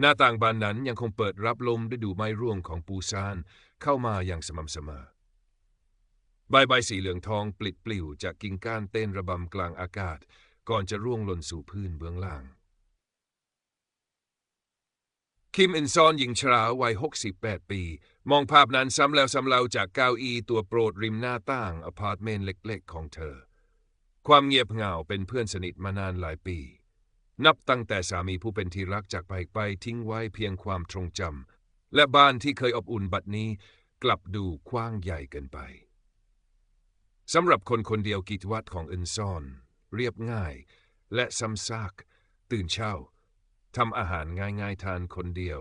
หน้าต่างบานนั้นยังคงเปิดรับลมฤดูไม้ร่วงของปูซานเข้ามาอย่างสม่ำเสมอ ใบใบสีเหลืองทองปลิดปลิวจากกิ่งก้านเต้นระบำกลางอากาศ ก่อนจะร่วงหล่นสู่พื้นเบื้องล่าง คิมอินซอนหญิงชราวัย 68 ปี มองภาพนั้นซ้ำแล้วซ้ำเล่าจากเก้าอี้ตัวโปรดริมหน้าต่างอพาร์ตเมนต์เล็ก ๆ ของเธอ ความเงียบเหงาเป็นเพื่อนสนิทมานานหลายปี นับตั้งแต่สามีผู้เป็นที่รักจากไปไปทิ้งไว้เพียงความทรงจำและบ้านที่เคยอบอุ่นบัดนี้กลับดูกว้างใหญ่เกินไปสำหรับคนคนเดียวกิจวัตรของอินซอน เรียบง่าย และซ้ำซาก ตื่นเช้าทำอาหารง่ายๆทานคนเดียว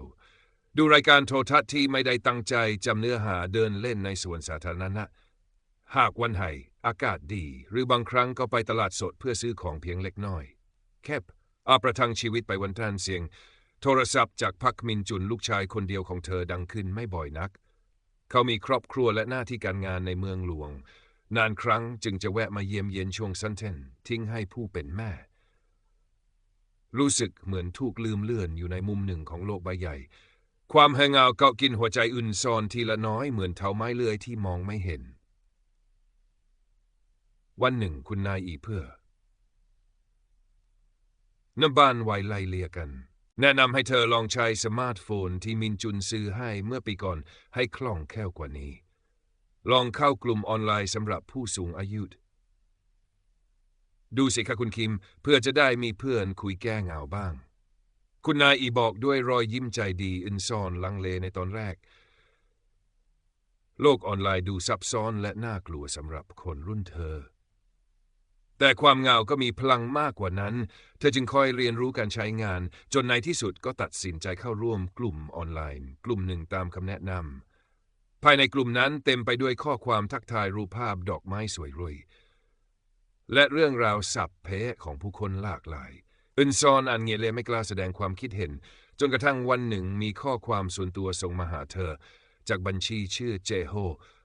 ดูรายการโทรทัศน์ที่ไม่ได้ตั้งใจจำเนื้อหาเดินเล่นในสวนสาธารณะ หากวันไหอากาศดี หรือบางครั้งก็ไปตลาดสดเพื่อซื้อของเพียงเล็กน้อย แคบ อาประทังชีวิตไปวันท่านเสียง โทรศัพท์จากพักมินจุนลูกชายคนเดียวของเธอดังขึ้นไม่บ่อยนัก เขามีครอบครัวและหน้าที่การงานในเมืองหลวง นานครั้งจึงจะแวะมาเยี่ยมเยียนช่วงสั้นเทนทิ้งให้ผู้เป็นแม่ รู้สึกเหมือนถูกลืมเลื่อนอยู่ในมุมหนึ่งของโลกใบใหญ่ ความแหงเอาเกาะกินหัวใจอื่นซอนทีละน้อยเหมือนเท้าไม้เลื่อยที่มองไม่เห็น วันหนึ่งคุณนายอีเพื่อ น้ำบ้านไวไล่เลียกัน แนะนำให้เธอลองใช้สมาร์ทโฟนที่มินจุนซื้อให้เมื่อปีก่อนให้คล่องแคล่วกว่านี้ ลองเข้ากลุ่มออนไลน์สำหรับผู้สูงอายุ ดูสิคะคุณคิม เพื่อจะได้มีเพื่อนคุยแก้เหงาบ้าง คุณนายอีบอกด้วยรอยยิ้มใจดีอึนซ่อนลังเลในตอนแรก โลกออนไลน์ดูซับซ้อนและน่ากลัวสำหรับคนรุ่นเธอ แต่ความเงาก็มีพลังมากกว่านั้น เธอจึงคอยเรียนรู้การใช้งาน จนในที่สุดก็ตัดสินใจเข้าร่วมกลุ่มออนไลน์ กลุ่มหนึ่งตามคำแนะนำภายในกลุ่มนั้นเต็มไปด้วยข้อความทักทายรูปภาพดอกไม้สวยรวยและเรื่องราวสับเพของผู้คนหลากหลายอึนซอนอันเงียเลไม่กล้าแสดงความคิดเห็น จนกระทั่งวันหนึ่งมีข้อความส่วนตัวส่งมาหาเธอ จากบัญชีชื่อเจโฮ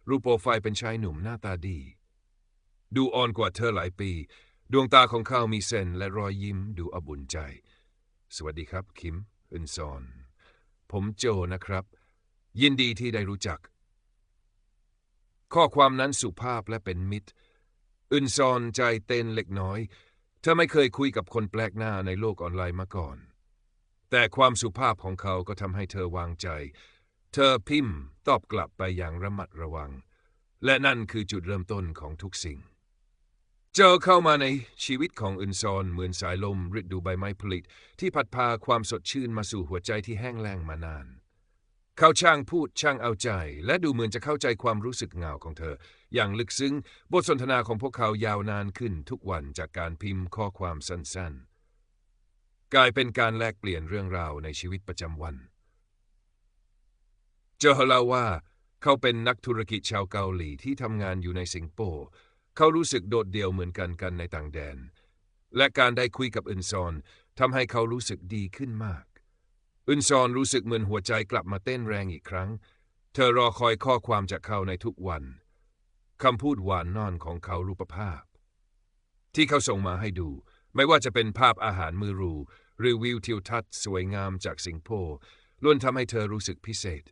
รูปโปรไฟล์เป็นชายหนุ่มหน้าตาดี ดูอ่อนกว่าเธอหลายปี ดวงตาของเขามีเส้นและรอยยิ้มดูอบุญใจ สวัสดีครับ คิมอึนซอน ผมโจนะครับ ยินดีที่ได้รู้จัก ข้อความนั้นสุภาพและเป็นมิตร อึนซอนใจเต้นเล็กน้อย เธอไม่เคยคุยกับคนแปลกหน้าในโลกออนไลน์มาก่อน แต่ความสุภาพของเขาก็ทำให้เธอวางใจ เธอพิมพ์ตอบกลับไปอย่างระมัดระวัง และนั่นคือจุดเริ่มต้นของทุกสิ่ง เจอเข้ามาในชีวิตของอึนซอนเหมือนสายลมฤดูใบไม้ผลิที่พัดพาความสดชื่นมาสู่หัวใจที่แห้งแล้งมานาน เขาช่างพูดช่างเอาใจ และดูเหมือนจะเข้าใจความรู้สึกเหงาของเธอ อย่างลึกซึ้งบทสนทนาของพวกเขายาวนานขึ้นทุกวันจากการพิมพ์ข้อความสั้นๆ กลายเป็นการแลกเปลี่ยนเรื่องราวในชีวิตประจำวัน เจอเล่าว่า เขาเป็นนักธุรกิจชาวเกาหลีที่ทำงานอยู่ในสิงคโปร์ เขารู้สึกโดดเดี่ยวเหมือนกันกันในต่างแดน และการได้คุยกับอึนซอนทำให้เขารู้สึกดีขึ้นมาก อึนซอนรู้สึกเหมือนหัวใจกลับมาเต้นแรงอีกครั้ง เธอรอคอยข้อความจากเขาในทุกวันคำพูดหวานนอนของเขารูปภาพ ที่เขาส่งมาให้ดู ไม่ว่าจะเป็นภาพอาหารมือรูหรือวิวทิวทัศน์สวยงามจากสิงคโปร์ล้วนทำให้เธอรู้สึกพิเศษ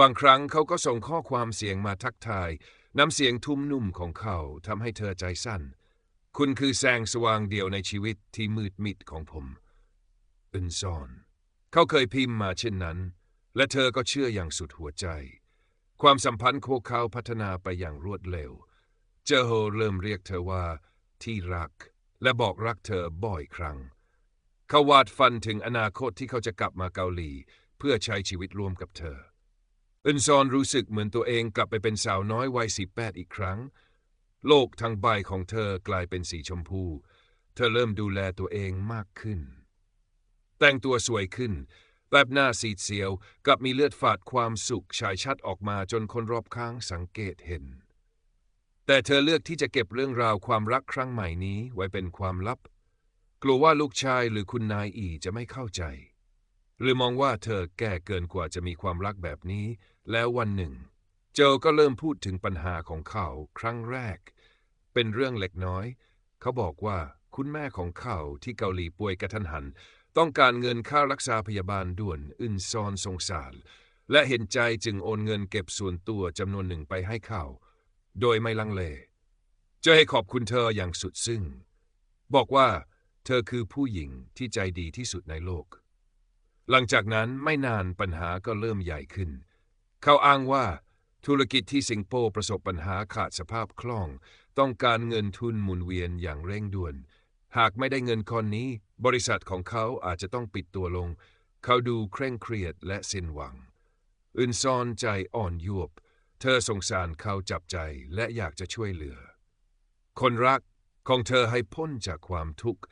บางครั้งเขาก็ส่งข้อความเสียงมาทักทาย น้ำเสียงทุ่มนุ่มของเขาทำให้เธอใจสั้น คุณคือแสงสว่างเดียวในชีวิตที่มืดมิดของผมอึนซอน เขาเคยพิมพ์มาเช่นนั้น และเธอก็เชื่ออย่างสุดหัวใจ ความสัมพันธ์โคเขาพัฒนาไปอย่างรวดเร็ว เจอโฮเริ่มเรียกเธอว่าที่รัก และบอกรักเธอบ่อยครั้ง เขาวาดฟันถึงอนาคตที่เขาจะกลับมาเกาหลี เพื่อใช้ชีวิตร่วมกับเธอ อึนซอนรู้สึกเหมือนตัวเองกลับไปเป็นสาวน้อยวัยสิบแปดอีกครั้ง โลกทั้งใบของเธอกลายเป็นสีชมพู เธอเริ่มดูแลตัวเองมากขึ้น แต่งตัวสวยขึ้น แบบหน้าสีเสียวกับมีเลือดฝาดความสุขฉายชัดออกมาจนคนรอบข้างสังเกตเห็น แต่เธอเลือกที่จะเก็บเรื่องราวความรักครั้งใหม่นี้ไว้เป็นความลับ กลัวว่าลูกชายหรือคุณนายอีจะไม่เข้าใจ หรือมองว่าเธอแก่เกินกว่าจะมีความรักแบบนี้ แล้ววันหนึ่ง โจก็เริ่มพูดถึงปัญหาของเขาครั้งแรก เป็นเรื่องเล็กน้อย เขาบอกว่าคุณแม่ของเขาที่เกาหลีป่วยกระทันหัน ต้องการเงินค่ารักษาพยาบาลด่วนอึนซอนสงสาร และเห็นใจจึงโอนเงินเก็บส่วนตัวจำนวนหนึ่งไปให้เขา โดยไม่ลังเลจะให้ขอบคุณเธออย่างสุดซึ้งบอกว่าเธอคือผู้หญิงที่ใจดีที่สุดในโลก หลังจากนั้นไม่นานปัญหาก็เริ่มใหญ่ขึ้น เขาอ้างว่าธุรกิจที่สิงคโปร์ประสบปัญหาขาดสภาพคล่อง ต้องการเงินทุนหมุนเวียนอย่างเร่งด่วน หากไม่ได้เงินก้อนนี้ บริษัทของเขาอาจจะต้องปิดตัวลง เขาดูเคร่งเครียดและสิ้นหวัง อึนซอนใจอ่อนยวบ เธอสงสารเขาจับใจและอยากจะช่วยเหลือ คนรักของเธอให้พ้นจากความทุกข์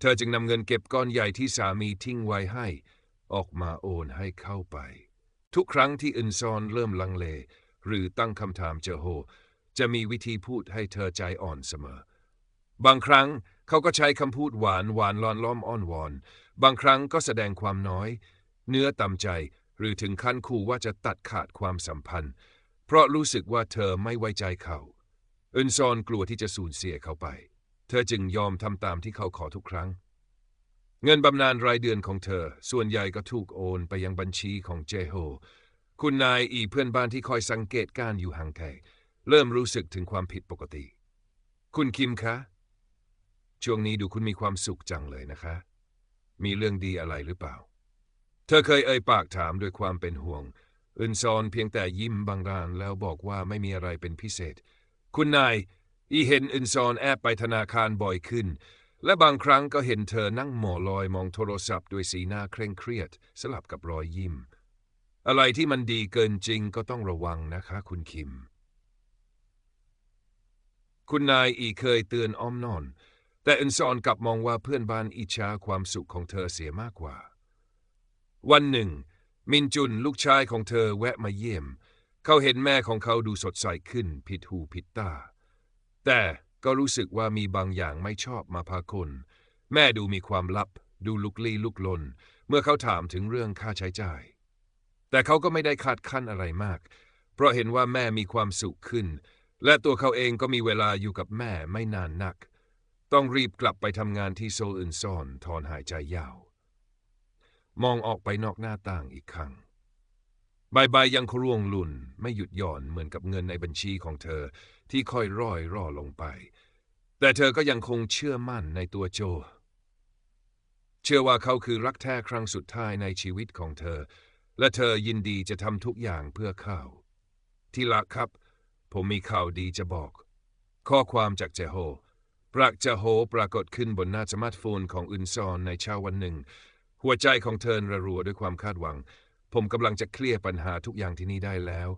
เธอจึงนำเงินเก็บก้อนใหญ่ที่สามีทิ้งไว้ให้ ออกมาโอนให้เข้าไป ทุกครั้งที่อึนซอนเริ่มลังเล หรือตั้งคำถามเจอโฮ จะมีวิธีพูดให้เธอใจอ่อนเสมอ บางครั้งเขาก็ใช้คำพูดหวานหวานลอนล้อมอ้อนวอน บางครั้งก็แสดงความน้อย เนื้อต่ำใจหรือถึงขั้นขู่ว่าจะตัดขาดความสัมพันธ์ เพราะรู้สึกว่าเธอไม่ไว้ใจเขาอึนซอนกลัวที่จะสูญเสียเขาไป เธอจึงยอมทำตามที่เขาขอทุกครั้ง เงินบำนาญรายเดือนของเธอ ส่วนใหญ่ก็ถูกโอนไปยังบัญชีของเจโฮ คุณนายอีเพื่อนบ้านที่คอยสังเกตการอยู่ห่างไกลเริ่มรู้สึกถึงความผิดปกติ คุณคิมคะ ช่วงนี้ดูคุณมีความสุขจังเลยนะคะ มีเรื่องดีอะไรหรือเปล่า เธอเคยเอ่ยปากถามด้วยความเป็นห่วงอึนซอนเพียงแต่ยิ้มบางรานแล้วบอกว่าไม่มีอะไรเป็นพิเศษ คุณนายอีเห็นอึนซอนแอบไปธนาคารบ่อยขึ้น และบางครั้งก็เห็นเธอนั่งหมอลอยมองโทรศัพท์ด้วยสีหน้าเคร่งเครียด สลับกับรอยยิ้ม อะไรที่มันดีเกินจริงก็ต้องระวังนะคะคุณคิม คุณนายอีเคยเตือนอ้อมนอน แต่อึนซอนกลับมองว่าเพื่อนบ้านอิจฉาความสุขของเธอเสียมากกว่า วันหนึ่ง มินจุนลูกชายของเธอแวะมาเยี่ยม เขาเห็นแม่ของเขาดูสดใสขึ้น ผิดหูผิดตา แต่ ก็รู้สึกว่ามีบางอย่างไม่ชอบมาพากลแม่ดูมีความลับ ดูลุกลี้ลุกลน เมื่อเขาถามถึงเรื่องค่าใช้จ่าย แต่เขาก็ไม่ได้คาดคั้นอะไรมาก เพราะเห็นว่าแม่มีความสุขขึ้น และตัวเขาเองก็มีเวลาอยู่กับแม่ไม่นานนัก ต้องรีบกลับไปทำงานที่โซลอื่นซ่อนถอนหายใจยาว มองออกไปนอกหน้าต่างอีกครั้ง ใบใบยังคร่วงลุ่นไม่หยุดหย่อนเหมือนกับเงินในบัญชีของเธอที่ค่อยร่อยร่อลงไป แต่เธอก็ยังคงเชื่อมั่นในตัวโจ เชื่อว่าเขาคือรักแท้ครั้งสุดท้ายในชีวิตของเธอ และเธอยินดีจะทำทุกอย่างเพื่อเขาที่รักครับ ผมมีข่าวดีจะบอก ข้อความจากเจโฮปรักเจโฮปรากฏขึ้นบนหน้าสมาร์ทโฟนของอึนซอนในเช้าวันหนึ่ง หัวใจของเธอระรัวด้วยความคาดหวัง ผมกำลังจะเคลียร์ปัญหาทุกอย่างที่นี่ได้แล้ว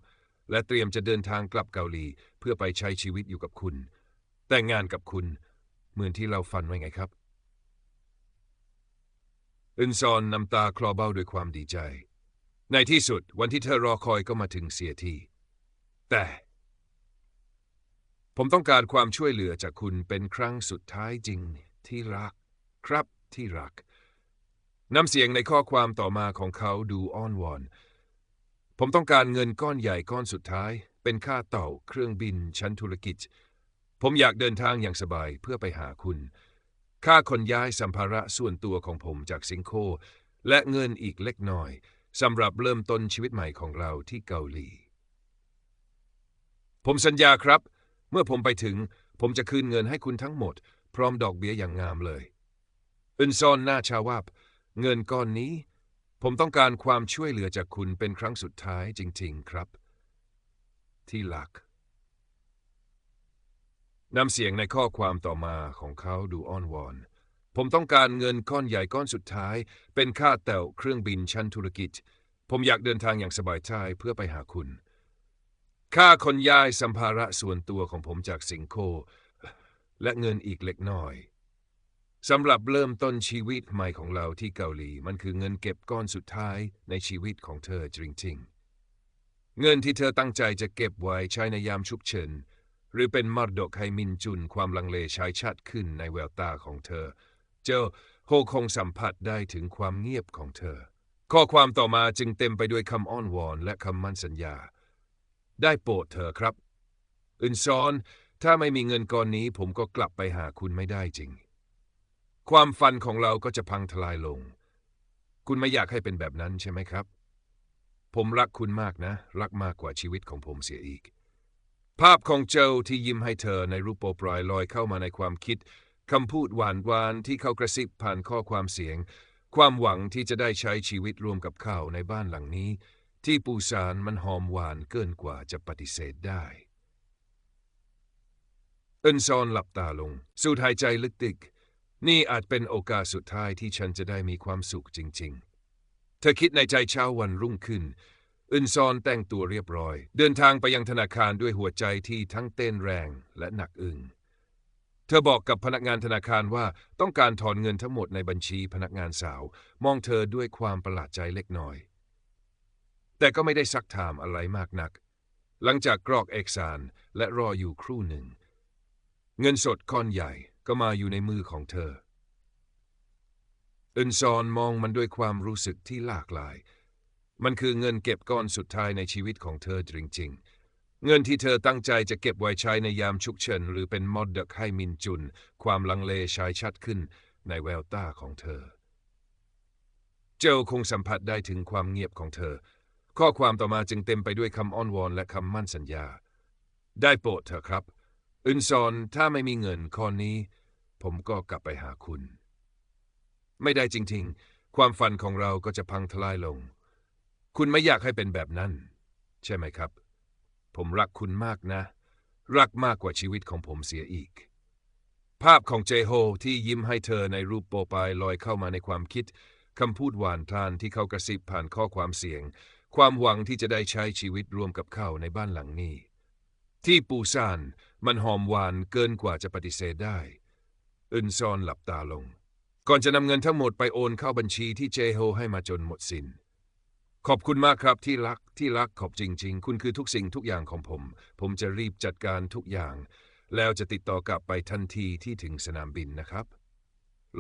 และเตรียมจะเดินทางกลับเกาหลี เพื่อไปใช้ชีวิตอยู่กับคุณ แต่งงานกับคุณ เหมือนที่เราฝันไว้ไงครับ อึนซอนน้ำตาคลอเบ้าด้วยความดีใจ ในที่สุดวันที่เธอรอคอยก็มาถึงเสียที แต่ ผมต้องการความช่วยเหลือจากคุณเป็นครั้งสุดท้ายจริงที่รัก ครับที่รัก น้ำเสียงในข้อความต่อมาของเขาดูอ้อนวอน ผมต้องการเงินก้อนใหญ่ก้อนสุดท้าย เป็นค่าเต่าเครื่องบินชั้นธุรกิจ ผมอยากเดินทางอย่างสบายเพื่อไปหาคุณ ค่าขนย้ายสัมภาระส่วนตัวของผมจากสิงคโปร์และเงินอีกเล็กน้อยสำหรับเริ่มต้นชีวิตใหม่ของเราที่เกาหลี ผมสัญญาครับ เมื่อผมไปถึง ผมจะคืนเงินให้คุณทั้งหมด พร้อมดอกเบี้ยอย่างงามเลยอึนซอนหน้าชาวาบ เงินก้อนนี้ ผมต้องการความช่วยเหลือจากคุณเป็นครั้งสุดท้ายจริง ๆ ครับ ที่หลักน้ำเสียงในข้อความต่อมาของเขาดูอ้อนวอน ผมต้องการเงินก้อนใหญ่ก้อนสุดท้าย เป็นค่าแต่วเครื่องบินชั้นธุรกิจ ผมอยากเดินทางอย่างสบายใจเพื่อไปหาคุณ ค่าขนย้ายสัมภาระส่วนตัวของผมจากสิงคโปร์และเงินอีกเล็กน้อย สำหรับเริ่มต้นชีวิตใหม่ของเราที่เกาหลี มันคือเงินเก็บก้อนสุดท้ายในชีวิตของเธอจริงๆ เงินที่เธอตั้งใจจะเก็บไว้ใช้ในยามฉุกเฉินหรือเป็นมรดกให้มินจุนความลังเลใช้ชัดขึ้นในแววตาของเธอ เจ้าโฮคงสัมผัสได้ถึงความเงียบของเธอ ข้อความต่อมาจึงเต็มไปด้วยคำอ้อนวอนและคำมั่นสัญญา ได้โปรดเธอครับอึนซอน ถ้าไม่มีเงินก้อนนี้ผมก็กลับไปหาคุณไม่ได้จริง ความฝันของเราก็จะพังทลายลง คุณไม่อยากให้เป็นแบบนั้นใช่ไหมครับ ผมรักคุณมากนะ รักมากกว่าชีวิตของผมเสียอีก ภาพของโจที่ยิ้มให้เธอในรูปโปรไฟล์ลอยเข้ามาในความคิดคำพูดหวานหวานที่เขากระซิบผ่านข้อความเสียง ความหวังที่จะได้ใช้ชีวิตรวมกับเขาในบ้านหลังนี้ ที่ปูซานมันหอมหวานเกินกว่าจะปฏิเสธได้เอินซอนหลับตาลง สูดหายใจลึกตึก นี่อาจเป็นโอกาสสุดท้ายที่ฉันจะได้มีความสุขจริง ๆ เธอคิดในใจเช้าวันรุ่งขึ้น อึนซอนแต่งตัวเรียบร้อย เดินทางไปยังธนาคารด้วยหัวใจที่ทั้งเต้นแรงและหนักอึ้งเธอบอกกับพนักงานธนาคารว่าต้องการถอนเงินทั้งหมดในบัญชีพนักงานสาว มองเธอด้วยความประหลาดใจเล็กน้อย แต่ก็ไม่ได้ซักถามอะไรมากนัก หลังจากกรอกเอกสารและรออยู่ครู่หนึ่ง เงินสดก้อนใหญ่ ก็มาอยู่ในมือของเธอ อึนซอนมองมันด้วยความรู้สึกที่หลากหลาย มันคือเงินเก็บก้อนสุดท้ายในชีวิตของเธอจริงๆ เงินที่เธอตั้งใจจะเก็บไว้ใช้ในยามฉุกเฉินหรือเป็นมอดเดกให้มินจุน ความลังเลชายชัดขึ้นในแววตาของเธอ เจ้าคงสัมผัสได้ถึงความเงียบของเธอ ข้อความต่อมาจึงเต็มไปด้วยคำอ้อนวอนและคำมั่นสัญญา ได้โปรดเถอะครับ อึนซอนถ้าไม่มีเงินข้อนี้ ผมก็กลับไปหาคุณ ไม่ได้จริงๆ ความฝันของเราก็จะพังทลายลง คุณไม่อยากให้เป็นแบบนั้น ใช่ไหมครับ ผมรักคุณมากนะ รักมากกว่าชีวิตของผมเสียอีก ภาพของเจโฮที่ยิ้มให้เธอในรูปโปรไฟล์ลอยเข้ามาในความคิดคำพูดหวานพลานที่เขากระซิบผ่านข้อความเสียง ความหวังที่จะได้ใช้ชีวิตรวมกับเขาในบ้านหลังนี้ ที่ปูซานมันหอมหวานเกินกว่าจะปฏิเสธได้ อึนซอนหลับตาลง ก่อนจะนำเงินทั้งหมดไปโอนเข้าบัญชีที่เจโฮให้มาจนหมดสิน้น ขอบคุณมากครับที่รักที่รักขอบจริง ๆ คุณคือทุกสิ่งทุกอย่างของผม ผมจะรีบจัดการทุกอย่าง แล้วจะติดต่อกลับไปทันทีที่ถึงสนามบินนะครับ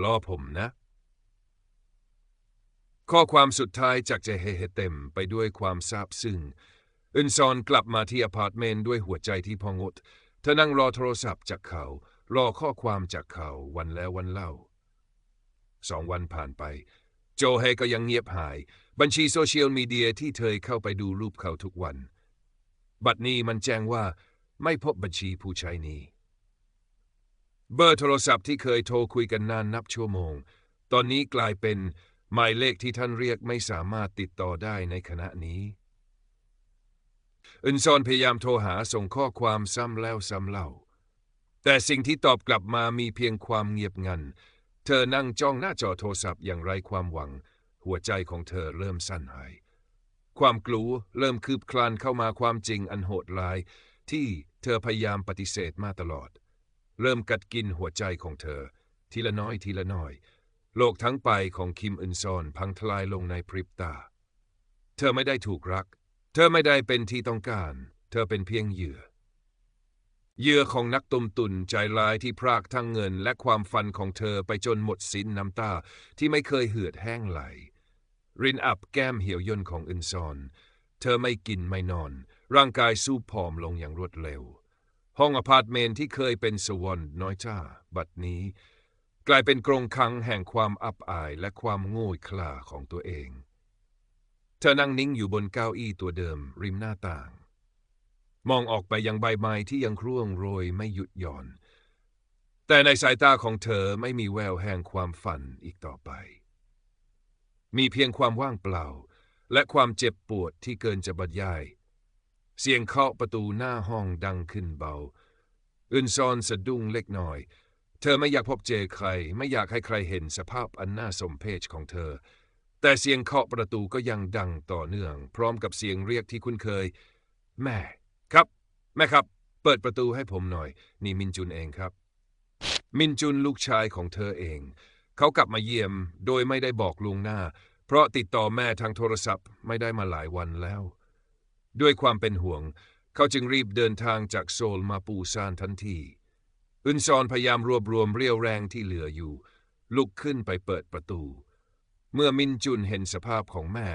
รอผมนะ ข้อความสุดท้ายจากเจเฮเฮเต็มไปด้วยความซาบซึ้ง อึนซอนกลับมาที่อพาร์ตเมนต์ด้วยหัวใจที่พองด เธอนั่งรอโทรศัพท์จากเขา รอข้อความจากเขาวันแล้ววันเล่า สองวันผ่านไป โจเฮก็ยังเงียบหาย บัญชีโซเชียลมีเดียที่เธอเข้าไปดูรูปเขาทุกวัน บัดนี้มันแจ้งว่าไม่พบบัญชีผู้ใช้นี้ เบอร์โทรศัพท์ที่เคยโทรคุยกันนานนับชั่วโมง ตอนนี้กลายเป็นหมายเลขที่ท่านเรียกไม่สามารถติดต่อได้ในขณะนี้ อึนซอนพยายามโทรหาส่งข้อความซ้ำแล้วซ้ำเล่า แต่สิ่งที่ตอบกลับมามีเพียงความเงียบงัน เธอนั่งจ้องหน้าจอโทรศัพท์อย่างไร้ความหวัง หัวใจของเธอเริ่มสั่นหาย ความกลัวเริ่มคืบคลานเข้ามาความจริงอันโหดร้าย ที่เธอพยายามปฏิเสธมาตลอด เริ่มกัดกินหัวใจของเธอ ทีละน้อยทีละน้อย โลกทั้งไปของคิมอึนซอนพังทลายลงในพริบตา เธอไม่ได้ถูกรัก เธอไม่ได้เป็นที่ต้องการ เธอเป็นเพียงเหยื่อ เหยื่อของนักตุมตุนใจลายที่พรากทั้งเงินและความฝันของเธอไปจนหมดสิ้นน้ำตาที่ไม่เคยเหือดแห้งไหล รินอับแก้มเหี่ยวย่นของอึนซอน เธอไม่กินไม่นอน ร่างกายสู้ผอมลงอย่างรวดเร็ว ห้องอพาร์ตเมนต์ที่เคยเป็นสวรรค์น้อยจ้า บัดนี้ กลายเป็นกรงขังแห่งความอับอายและความโง่คลาของตัวเอง เธอนั่งนิ่งอยู่บนเก้าอี้ตัวเดิม ริมหน้าต่าง มองออกไปยังใบไม้ที่ยังคร่วงโรยไม่หยุดหย่อน แต่ในสายตาของเธอไม่มีแววแห่งความฝันอีกต่อไป มีเพียงความว่างเปล่า และความเจ็บปวดที่เกินจะบรรยาย เสียงเคาะประตูหน้าห้องดังขึ้นเบาอึนซอนสะดุ้งเล็กน้อย เธอไม่อยากพบเจอใคร ไม่อยากให้ใครเห็นสภาพอันน่าสมเพชของเธอ แต่เสียงเคาะประตูก็ยังดังต่อเนื่อง พร้อมกับเสียงเรียกที่คุ้นเคย แม่ ครับ แม่ครับ เปิดประตูให้ผมหน่อย นี่มินจุนเองครับ มินจุนลูกชายของเธอเอง เขากลับมาเยี่ยมโดยไม่ได้บอกลุงหน้า เพราะติดต่อแม่ทางโทรศัพท์ไม่ได้มาหลายวันแล้ว ด้วยความเป็นห่วง เขาจึงรีบเดินทางจากโซลมาปูซานทันทีอึนซอนพยายามรวบรวมเรี่ยวแรงที่เหลืออยู่ ลุกขึ้นไปเปิดประตู เมื่อมินจุนเห็นสภาพของแม่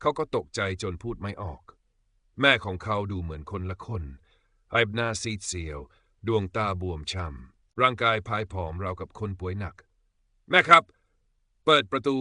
เขาก็ตกใจจนพูดไม่ออก แม่ของเขาดูเหมือนคนละคนไอบหน้าซีดเซียว ดวงตาบวมช้ำร่างกายพายผอมราวกับคนป่วยหนัก แม่ครับ เปิดประตู